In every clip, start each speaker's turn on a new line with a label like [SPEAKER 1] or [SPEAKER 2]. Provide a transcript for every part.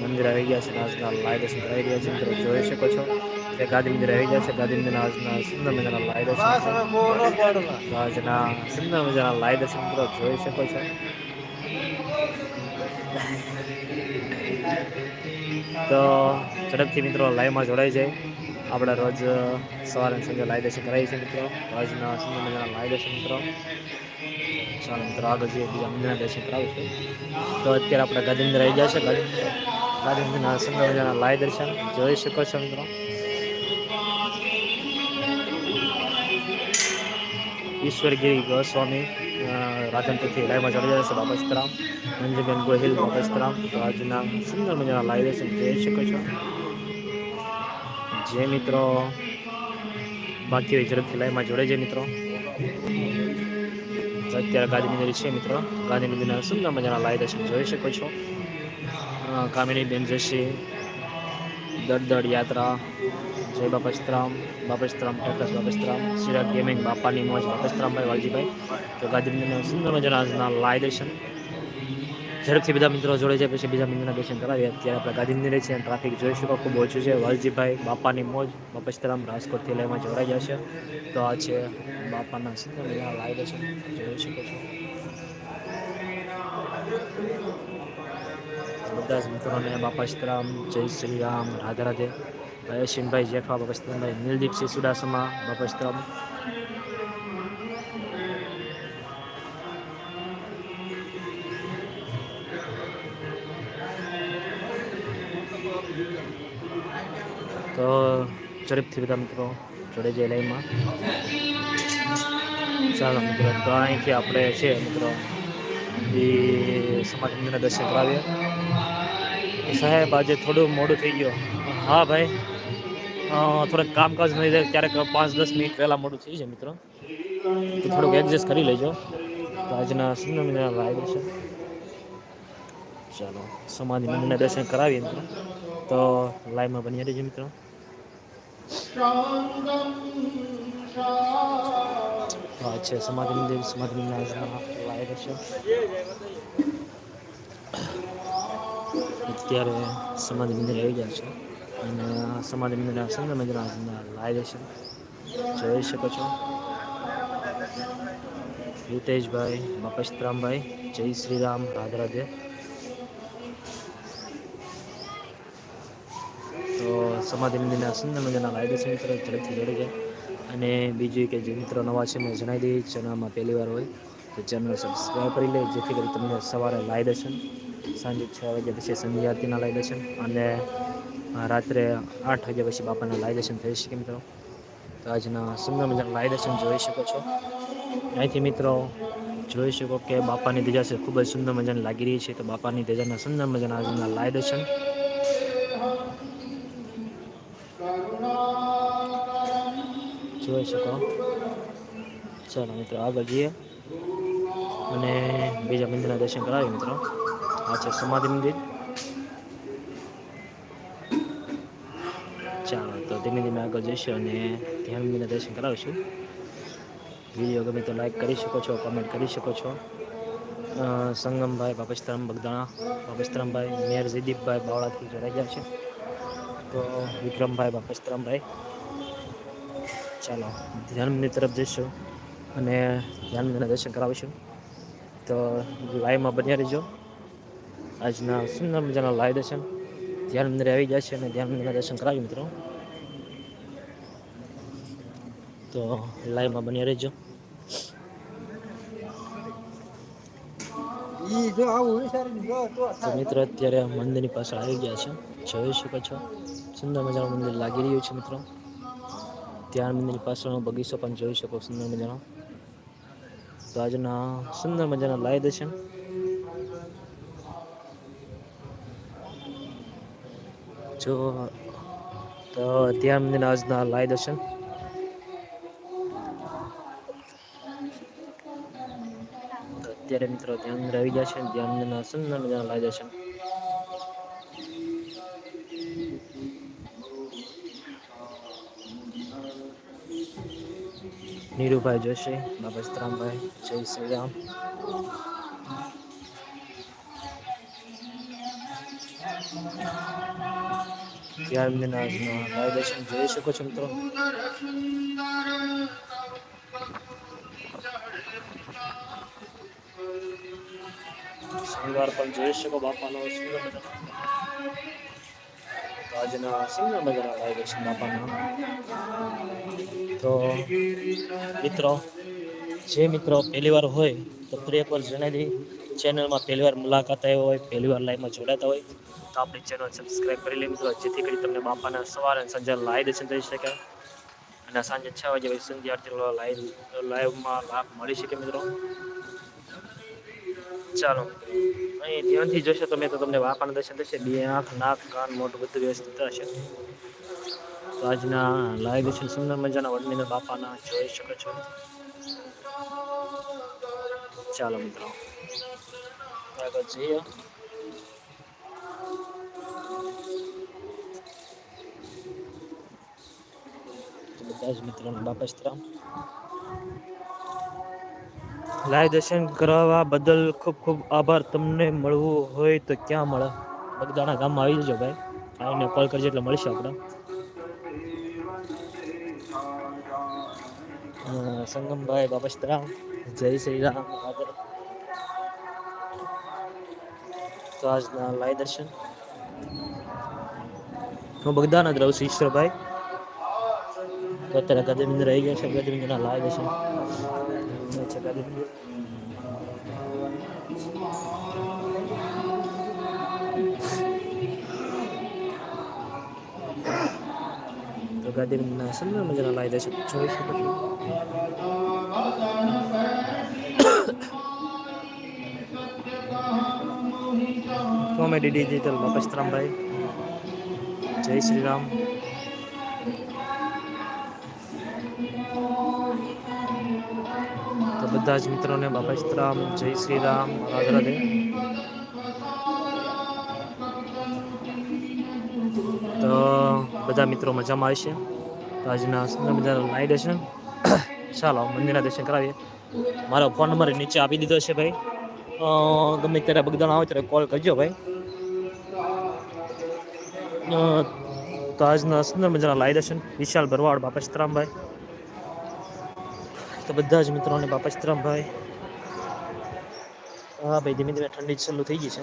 [SPEAKER 1] મંદિર આવી ગયા છે આજના લાઈવ દર્શન કરાવી રહ્યા છે મિત્રો જોઈ શકો છો. તે ગાંધી મંદિર આવી ગયા છે ગાંધી મંદિર આજના સુંદર મજાના લાઈવ દર્શન સુંદર મજાના લાઈવ દર્શન મિત્રો જોઈ શકો છો. તો ઝડપથી મિત્રો લાઈવમાં જોડાઈ જાય. આપણે રોજ સવારે સંજે દર્શન કરાવીએ છીએ મિત્રો. આજના સુંદર મજાના લાઈવ દર્શન મિત્રો. ચાલો મિત્રો, આગળ જઈએ તો અત્યારે આપણે ગાંધીનગર આવી ગયા છે ગાંધીનગરના સુંદર મજાના લાઈવ દર્શન. જોઈ શકો છો મિત્રો. ઈશ્વરગીરી ગોસ્વામી રાધનપુરથી લાઈવમાં ચડી છે બાબસ્તરામ મંજુબેન ગોહિલ બાબસ્તરામ તો આજના સુંદર મજાના લાઈવ દર્શન જોઈ શકો છો. જે મિત્રો બાકી ઝડપથી લાઈવમાં જોડે છે મિત્રો. અત્યારે ગાંધીનગર છે મિત્રો. ગાંધીનગરના સુંદર મજાના લાઈવ દર્શન જોઈ શકો છો. કામિની બેન જશી દડ યાત્રા. જય બાપસ્તરામ બાપસ્તરામ ટેકસ બાપસ્તરામ સિરાજ ગેમિંગ, બાપાની મોજ બાપસ્તરામભાઈ વાલજીભાઈ. તો ગાંધીનગરના સુંદર મજાના લાઈવ દર્શન. ઝડપથી બધા મિત્રો જોડે છે પછી બીજા મંદિરના દર્શન કરાવીએ. અત્યારે આપણે ગાંધીનગર છે ટ્રાફિક જોઈ શકો, ખૂબ ઓછું છે. વાલજીભાઈ, બાપાની મોજ બાપસ્તરામ રાજકોટથી લઈમાં જોડાઈ જશે તો આ છે બાપાના સુંદર મજાના લાઈવ છે. જોઈ શકો છો. બધા જ મિત્રોને બાપાસ્તરામ જય શ્રી રામ, રાધે રાધે. અશ્વિનભાઈ જેઠવા બાપસ્તરામભાઈ નીલદીપસિંહ સુડાસમા બાપસ્તરામ તો ઝડપથી બધા મિત્રો જોડે જઈ લાઈનમાં ચાલો મિત્રો, તો અહીંથી આપણે છે મિત્રો, એ સમાજ દર્શન કરાવીએ. સાહેબ, આજે થોડું મોડું થઈ ગયું. હા ભાઈ થોડાક કામકાજ નહીં થાય, ક્યારેક પાંચ દસ મિનિટ પહેલાં મોડું થઈ જાય મિત્રો. તો થોડુંક એડજસ્ટ કરી લેજો. તો આજના સુંદર મજાના લાઈવ છે. ચાલો સમાધિ મંદિરના દર્શન કરાવીએ મિત્રો. તો લાઈવમાં બની રહેજો મિત્રો. છે સમાધિ મંદિર સમાધિ મંદિરના લાઈવ છે. અત્યારે સમાધિ મંદિર આવી ગયા છે અને સમાધિ મંદિરના સુંદર મંદિરના લાઈવ છે. જોઈ શકો છો. હિતેશભાઈ, બાપસ્તરામભાઈ, જય શ્રી રામ રાધે. તો સમાધિ મંદિરના સુંદર મજાના લાઈવ છે મિત્રો ઝડપથી જોડી જાય. અને બીજું કે જે મિત્રો નવા છે મેં જણાવી દઈએ. ચેનલમાં પહેલી વાર હોય તો ચેનલ સબસ્ક્રાઈબ કરી લે, જેથી કરી તમને સવારે લાઈવ દર્શન. સાંજે છ વાગ્યા પછી સંધ્યા આરતીના લાઈવ દર્શન. અને રાત્રે આઠ વાગ્યા પછી બાપાના લાઈવ દર્શન થઈ શકે મિત્રો. તો આજના સુંદર મજાના લાઈવ દર્શન જોઈ શકો છો. અહીંથી મિત્રો જોઈ શકો કે બાપાની ધજા છે, ખૂબ જ સુંદર મજાની લાગી રહી છે. તો બાપાની ધજાના સુંદર મજાના આજના લાઈવ દર્શન. જોઈ શકો. ચાલો મિત્રો, આગળ જઈએ. અને બીજા મંદિરના દર્શન કરાવીએ મિત્રો. આ છે સમાધિ મંદિર. ચાલો, તો ધીમે ધીમે આગળ જઈશું અને ધ્યાન મંદિરના દર્શન કરાવીશું. વીડિયો ગમે તો લાઈક કરી શકો છો કમેન્ટ કરી શકો છો. સંગમભાઈ બાપસ્તરામ બગદાણા બાપસ્તરામભાઈ મેયર જયદીપભાઈ બાવળાથી જોડાઈ ગયા છે. તો વિક્રમભાઈ બાપસ્તરામભાઈ ચાલો ધ્યાન મંદિર તરફ જઈશું અને ધ્યાન મંદિરના દર્શન કરાવીશું. તો લાઈવમાં બન્યા રહીજો. આજના સુંદર મજાના લાઈવ દર્શન. ધ્યાન મંદિરે આવી ગયા છે અને ધ્યાન મંદિરના દર્શન કરાવી મિત્રો. તો લાઈવમાં બન્યા રહેજો. તો મિત્રો, અત્યારે મંદિરની પાછળ આવી ગયા છે. જોઈ શકો છો સુંદર મજાનું મંદિર લાગી રહ્યું છે, મિત્રો. ધ્યાન મંદિરની પાછળનો બગીચો પણ જોઈ શકો સુંદર મજાનો. તો આજના સુંદર મજાના લાય દર્શન. જો, તો ત્યાં મંદિરના આજના લાય દર્શન. અત્યારે મિત્રો ધ્યાન આવી છે, ધ્યાન સુંદર મજાના લાય દર્શન. નીરુભાઈ જોશી બાબા સીતરામભાઈ જય શ્રી રામ ત્યાર મંદિરના જોઈ શકો છો મિત્રો. શનિવાર પણ જોઈ શકો બાપાનો સુંદર આજના સુંદર મજાના લાઈવ દર્શન બાપાના તો મિત્રો, જે મિત્રો પહેલીવાર હોય, તો ફરી એકવાર જણાવી ચેનલમાં પહેલીવાર મુલાકાત આવ્યો હોય પહેલીવાર લાઈવમાં જોડાતા હોય, તો આપણી ચેનલ સબસ્ક્રાઈબ કરી લે મિત્રો. જેથી કરી તમને બાપાના સવારે અને સાંજે લાઈવ દર્શન થઈ શકે. અને સાંજે છ વાગે સંધ્યા આરતી લાઈવ લાઈવમાં લાભ મળી શકે મિત્રો. ચાલો. અહીં ધ્યાનથી જોશો તો મેં તો તમને બાપાના દર્શન થશે. બે આંખ, નાક, કાન, મોઢું બધું વ્યવસ્થિત હશે તો આજના લાઈવ દર્શન સુંદર મજાના વડનીને બાપાના જોઈ શકો છો. ચાલો મિત્રો. આગળ જઈએ. બધા જ મિત્રોને બાપા સ્તરામ લાઈવ દર્શન કરાવવા બદલ ખૂબ ખૂબ આભાર. તમને મળવું હોય તો ક્યાં મળે? બગદાણા ગામમાં આવી જજો ભાઈ. આવીને કોલ કરજો એટલે મળશે આપણે. સંગમભાઈ બાપસ્તરામ જય શ્રી રામ તો આજના લાઈવ દર્શન. હું બગદાના જ રહું છું, ઈશ્વરભાઈ. અત્યારે ગદમિંદર આવી ગયા છે ગદમિંદરના લાઈવ દર્શન. છે ગદમિંદર તો ગાંધીના સુંદર મજાના લાવી દે છે જોઈ શકો છો કોમેડી ડિજિટલ બાપસ્તરામભાઈ જય શ્રી રામ બધા જ મિત્રોને બાપસ્તરામ જય શ્રી રામ, રાધે તો બધા મિત્રો મજામાં આવશે તો આજના સુંદર મજાના લાઈ દર્શન ચાલો, મંદિરના દર્શન કરાવીએ. મારો ફોન નંબર નીચે આપી દીધો છે ભાઈ. ગમે ત્યારે બગદાણ આવે ત્યારે કોલ કરજો ભાઈ. તો આજના સુંદર મજાના લાઈ દર્શન વિશાલ ભરવાડ બાપસ્તરામભાઈ તો બધા જ મિત્રોને બાપસ્તરામભાઈ હા ભાઈ, ધીમે ધીમે ઠંડી ચાલુ થઈ ગઈ છે.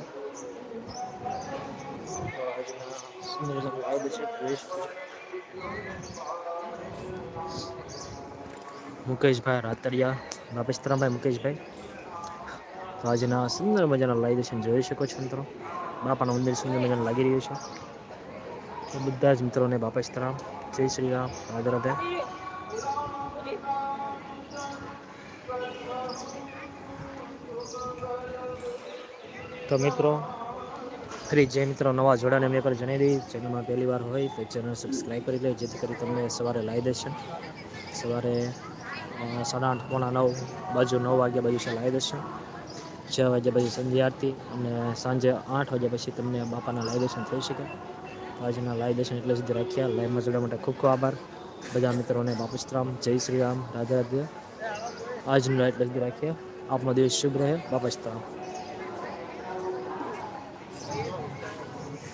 [SPEAKER 1] મુકેશભાઈ, રાતડિયા બાપસ્તરામભાઈ મુકેશભાઈ. તો આજના સુંદર મજાના લાઈ દર્શન જોઈ શકો છો મિત્રો. બાપાનું મંદિર સુંદર મજાનું લાગી રહ્યું છે. બધા જ મિત્રોને બાપસ્તરામ જય શ્રી રામ રાધે રાધે તો મિત્રો, ફરી જે મિત્રો, નવા જોડાને મેં પર જણાવી દઈ ચેનલમાં પહેલી વાર હોય તો ચેનલ સબસ્ક્રાઈબ કરી લે જેથી કરી તમને સવારે લાવી દેશે સવારે સાડા આઠ પોણા નવ, બાજુ નવ વાગ્યા બાજુ છે લાવી દેશે છ. વાગ્યા પછી સંધ્યા આરતી અને સાંજે આઠ વાગ્યા પછી તમને બાપાના લાઈ દર્શન થઈ શકે. આજના લાઈ દર્શન એટલે સુધી રાખ્યા. લાઈવમાં જોડવા માટે ખૂબ ખૂબ આભાર. બધા મિત્રોને બાપુશ્રામ જય શ્રી રામ. રાધે રાધે. આજનું લાઈટ લગી રાખ્યા. આપનો દિવસ શુભ રહે. બાપસ્તરામ